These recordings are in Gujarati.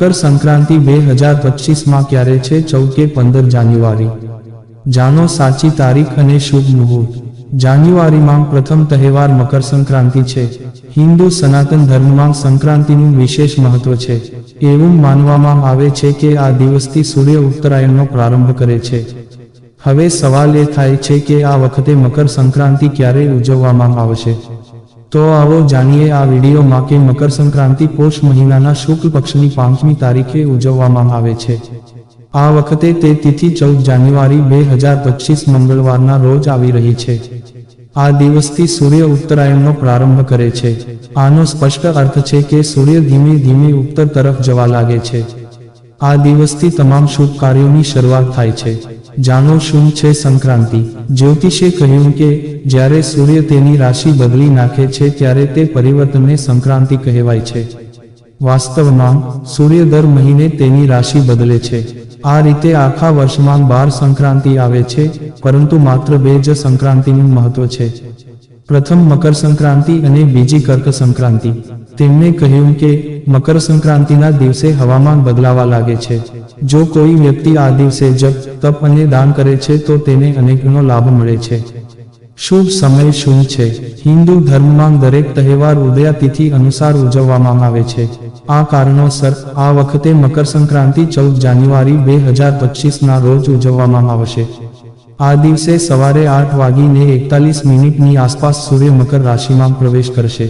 મકર સંક્રાંતિ બે હજાર પચીસમાં ક્યારે છે? ચૌદ કે પંદર જાન્યુઆરી. જાણો સાચી તારીખ અને શુભ મુહૂર્ત. જાન્યુઆરીમાં પ્રથમ તહેવાર મકર સંક્રાંતિ છે. હિન્દુ સનાતન ધર્મમાં સંક્રાંતિનું વિશેષ મહત્વ છે. એવું માનવામાં આવે છે કે આ દિવસથી સૂર્ય ઉત્તરાયણનો પ્રારંભ કરે છે. હવે સવાલ એ થાય છે કે આ વખતે મકર સંક્રાંતિ ક્યારે ઉજવવામાં આવશે? તો આવો જાણીએ આ વિડીયોમાં કે મકર સંક્રાંતિ પોષ મહિનાના શુક્લ પક્ષની પાંચમી તારીખે ઉજવવામાં આવે છે. આ વખતે તે તિથિ ચૌદ જાન્યુઆરી બે હજાર પચીસ મંગળવારના રોજ આવી રહી છે. આ દિવસથી સૂર્ય ઉત્તરાયણનો પ્રારંભ કરે છે. આનો સ્પષ્ટ અર્થ છે કે સૂર્ય ધીમે ધીમે ઉત્તર તરફ જવા લાગે છે. આ દિવસથી તમામ શુભ કાર્યોની શરૂઆત થાય છે. જાણો શું છે સંક્રાંતિ? જ્યોતિષે કહ્યું કે, જ્યારે સૂર્ય તેની રાશિ બદલી નાખે છે, ત્યારે તે પરિવર્તનને સંક્રાંતિ કહેવાય છે. વાસ્તવમાં, સૂર્ય દર મહિને તેની રાશિ બદલે છે. આ રીતે આખા વર્ષમાં બાર સંક્રાંતિ આવે છે, પરંતુ માત્ર બે જ સંક્રાંતિનું મહત્વ છે. પ્રથમ મકર સંક્રાંતિ અને બીજી કર્ક સંક્રાંતિ. તેમણે કહ્યું કે મકર સંક્રાંતિના દિવસે હવામાન બદલાવા લાગે છે. જો કોઈ વ્યક્તિ આ દિવસે જપ, તપ અને દાન કરે છે, તો તેને અનેકનો લાભ મળે છે. શુભ સમય શું છે? હિન્દુ ધર્મમાં દરેક તહેવાર ઉદયાતિથિ અનુસાર ઉજવવામાં આવે છે. આ કારણોસર આ વખતે મકર સંક્રાંતિ ચૌદ જાન્યુઆરી બે હજાર પચીસના રોજ ઉજવવામાં આવશે. આ દિવસે સવારે આઠ વાગીને એકતાલીસ મિનિટની આસપાસ સૂર્ય મકર રાશિમાં પ્રવેશ કરશે.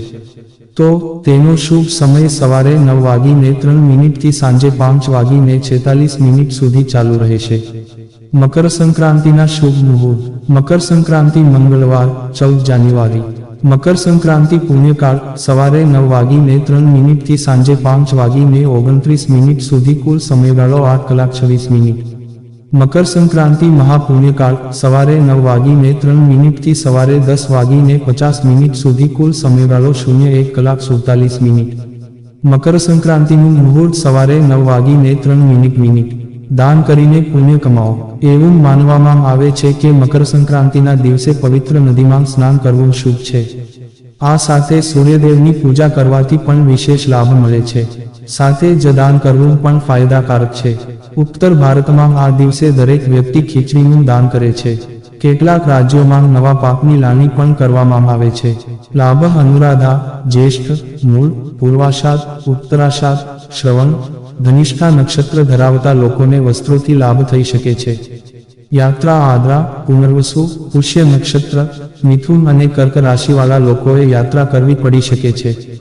તો તેનો શુભ સમય સવારે નવ વાગીને ત્રણ મિનિટથી સાંજે પાંચ વાગીને છેતાલીસ મિનિટ સુધી ચાલુ રહેશે. મકર સંક્રાંતિના શુભ મુહૂર્ત. મકર સંક્રાંતિ મંગળવાર, ચૌદ જાન્યુઆરી. મકર સંક્રાંતિ પુણ્યકાળ, સવારે નવ વાગીને ત્રણ મિનિટથી સાંજે પાંચ વાગીને ઓગણત્રીસ મિનિટ સુધી કુલ સમયગાળો આઠ કલાક છવ્વીસ મિનિટ. મકર સંક્રાંતિ મહાપુણ્યકાળ સવારે નવ વાગીને ત્રણ મિનિટથી સવારે દસ વાગીને પચાસ મિનિટ સુધી કુલ સમયગાળો શૂન્ય એક કલાક સુડતાલીસ મિનિટ. મકર સંક્રાંતિનું મુહૂર્ત સવારે નવ વાગીને ત્રણ મિનિટ મિનિટ. દાન કરીને પુણ્ય કમાઓ એવું માનવામાં આવે છે કે મકર સંક્રાંતિના દિવસે પવિત્ર નદીમાં સ્નાન કરવું શુભ છે. આ સાથે સૂર્યદેવની પૂજા કરવાથી પણ વિશેષ લાભ મળે છે. સાથે જ દાન કરવું પણ ફાયદાકારક છે. ઉત્તર ભારતમાં આ દિવસે દરેક વ્યક્તિ ખીચડીનું દાન કરે છે. કેટલાક રાજ્યોમાં નવા પાકની લાણી પણ કરવામાં આવે છે. લાભ, અનુરાધા, જ્યેષ્ઠ, મૂળ, પૂર્વાષાઢ, ઉત્તરાષાઢ, શ્રવણ, ધનિષ્ઠા નક્ષત્ર ધરાવતા લોકોને વસ્ત્રોથી લાભ થઈ શકે છે. યાત્રા, આદ્રા, પુનર્વસુ, પુષ્ય નક્ષત્ર, મિથુન અને કર્ક રાશિવાળા લોકોએ યાત્રા કરવી પડી શકે છે.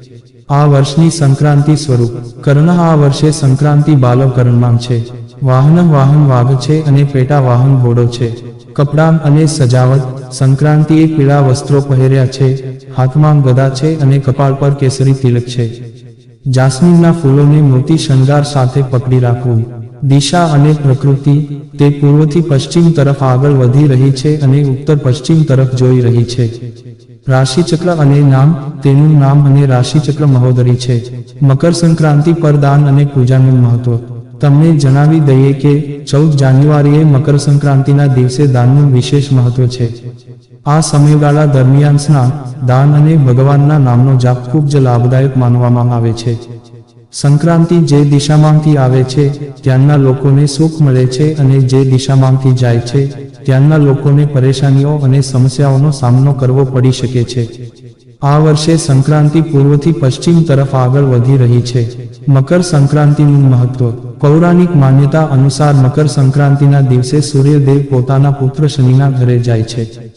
આ વર્ષની સંક્રાંતિ સ્વરૂપ. કર્ણ આ વર્ષે સંક્રાંતિ બાલકરણમાં છે. વાહન વાહન વાઘ છે અને પેટા વાહન ઘોડો છે. કપડાં અને સજાવટ, સંક્રાંતિએ પીળા વસ્ત્રો પહેર્યા છે, હાથમાં ગદા છે અને કપાળ પર કેસરી તિલક છે. જાસ્મીનના ફૂલોને મોતી શણગાર સાથે પકડી રાખવું. દિશા અને પ્રકૃતિ, તે પૂર્વથી પશ્ચિમ તરફ આગળ વધી રહી છે અને ઉત્તર પશ્ચિમ તરફ જોઈ રહી છે. રાશિચક્ર અને નામ, તેનું નામ અને રાશિચક્ર મહોદરી છે. મકર સંક્રાંતિ પર દાન અને પૂજાનું મહત્વ. તમને જણાવી દઈએ કે ચૌદ જાન્યુઆરીએ મકર સંક્રાંતિના દિવસે દાનનું વિશેષ મહત્વ છે. આ સમયગાળા દરમિયાન સ્નાન, દાન અને ભગવાનના નામનો જાપ ખૂબ જ લાભદાયક માનવામાં આવે છે. સંક્રાંતિ જે દિશામાંથી આવે છે, ત્યાંના લોકોને સુખ મળે છે અને જે દિશામાંથી જાય છે, ત્યાંના લોકોને પરેશાનીઓ અને સમસ્યાઓનો સામનો કરવો પડી શકે છે. આ વર્ષે સંક્રાંતિ પૂર્વથી પશ્ચિમ તરફ આગળ વધી રહી છે. મકર સંક્રાંતિનું મહત્વ. પૌરાણિક માન્યતા અનુસાર મકર સંક્રાંતિના દિવસે સૂર્યદેવ પોતાના પુત્ર શનિના ઘરે જાય છે.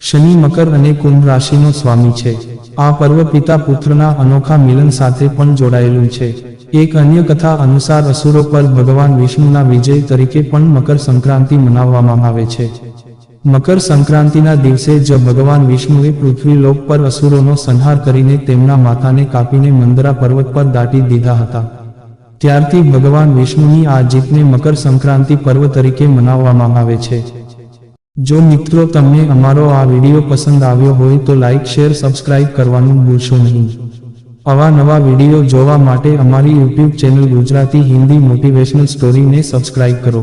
શનિ, મકર અને કુંભ રાશિનો સ્વામી છે. આ પર્વ પિતા પુત્રના અનોખા મિલન સાથે પણ જોડાયેલું છે. એક અન્ય કથા અનુસાર અસુરો પર ભગવાન વિષ્ણુના વિજય તરીકે પણ મકર સંક્રાંતિ મનાવવામાં આવે છે. મકર સંક્રાંતિના દિવસે જ ભગવાન વિષ્ણુએ પૃથ્વી લોક પર અસુરોનો સંહાર કરીને તેમના માથાને કાપીને મંદરા પર્વત પર દાટી દીધા હતા. ત્યારથી ભગવાન વિષ્ણુની આ જીતને મકર સંક્રાંતિ પર્વ તરીકે મનાવવામાં આવે છે. જો મિત્રો તમને અમારો આ વીડિયો પસંદ આવ્યો હોય તો લાઇક શેર, સબસ્ક્રાઇબ કરવાનું ભૂલશો નહીં. આવા નવા વીડિયો જોવા માટે અમારી YouTube channel Gujarati Hindi motivational સ્ટોરીને subscribe કરો.